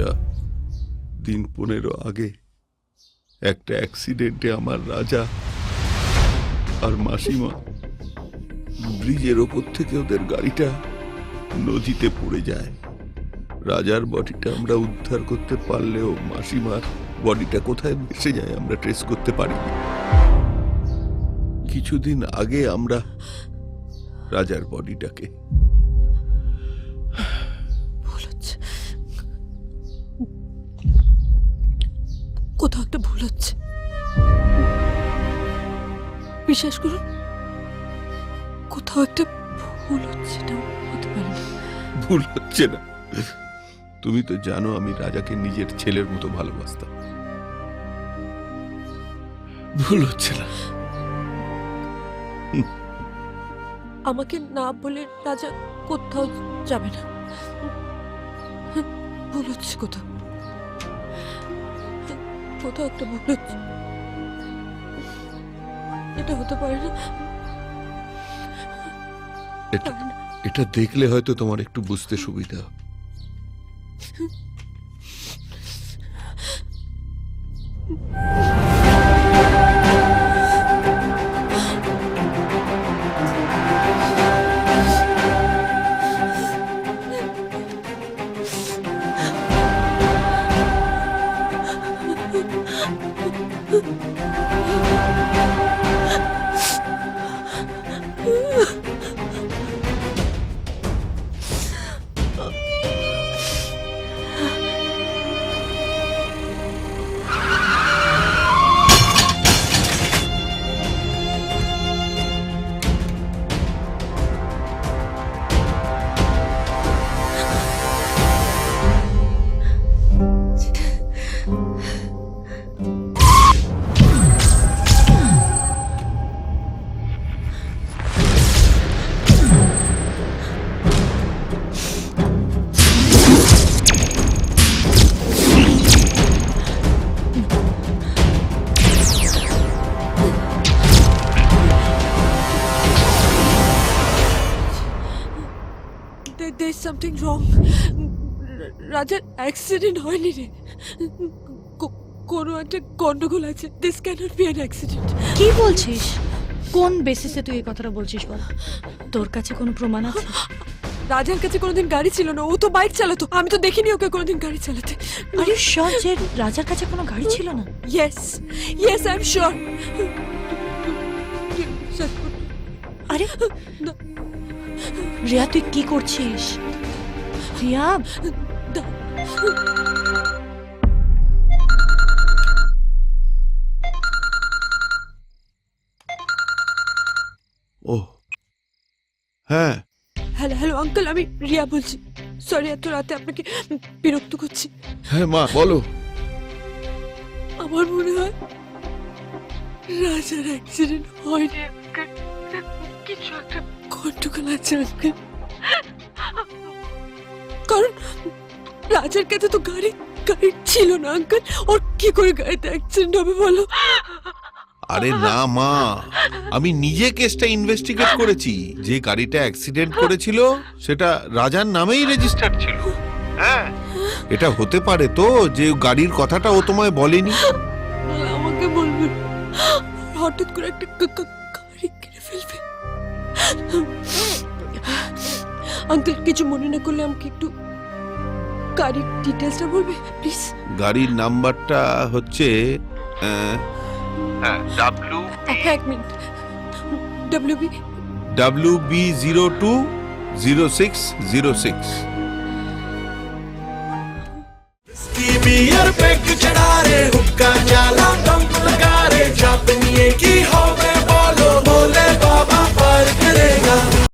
রিয়া দিন পনেরো আগে একটা অ্যাক্সিডেন্টে আমার রাজা আর মাসিমা ব্রিজের ওপর থেকে ওদের গাড়িটা নদীতে পড়ে যায়। রাজার বডিটা আমরা উদ্ধার করতে পারলেও মাসিমার বডিটা কোথায় ভেসে যায় আমরা ট্রেস করতে পারিনি। কিছুদিন আগে আমরা রাজার বডিটাকে কোথাও একটা ভুল হচ্ছে। বিশ্বাস করুন কোথাও একটা ভুল হচ্ছে এটা হতে পারে না। ভুল হচ্ছে না। তুমি তো জানো আমি রাজাকে নিজের ছেলের মতো ভালোবাসতাম। ভুল হচ্ছে না। আমাকে না বলে রাজা কোথাও যাবে না। ভুল হচ্ছে কোথাও। কোথাও একটা ভুল হচ্ছে এটা হতে পারে না। এটা এটা দেখলে হয়তো তোমার একটু বুঝতে সুবিধা। হবে। Something wrong. রাজার অ্যাক্সিডেন্ট হয়নি রে। কোনো একটা গন্ডগোল আছে। This cannot be an accident কি বলছিস? কোন বেসিসে তুই এই কথাটা বলছিস বল? তোর কাছে কোনো প্রমাণ আছে? রাজার কাছে কোনোদিন গাড়ি ছিল না। ও তো বাইক চালাতো। আমি তো দেখিনি ওকে কোনোদিন গাড়ি চালাতে। আর ইউ শিওর যে রাজার কাছে কোনো গাড়ি ছিল না? Yes yes I am sure আরে রিয়া তুই কি করছিস? রিয়া ও হ্যাঁ। হ্যালো হ্যালো আঙ্কেল আমি রিয়া বলছি। সরি এত রাতে আপনাকে বিরক্ত করছি। হ্যাঁ মা বলো। আমার মনে হয় রাজার অ্যাক্সিডেন্ট হয়নি। কিছু একটা গন্ডগোল আছে আঙ্কেল কারণ রাজার কাছে তো গাড়ি গাড়ি ছিল না আঙ্কেল ওর কি করে গাড়িতে অ্যাক্সিডেন্ট হবে বলো? আরে না মা। আমি নিজে কেসটা ইনভেস্টিগেট করেছি। যে গাড়িটা অ্যাক্সিডেন্ট করেছিল সেটা রাজার নামেই রেজিস্টার্ড ছিল। হ্যাঁ। এটা হতে পারে তো যে গাড়ির কথাটা ও তোমায় বলেনি? আমাকে বলবেন হঠাৎ করে একটা আঙ্কেল কিছু মনে না করলে আমাকে একটু গাড়ির ডিটেলসটা বলবে প্লিজ গাড়ির নাম্বারটা হচ্ছে হ্যাঁ ডাব্লিউ এক minute. W B W B zero two zero six zero six TVR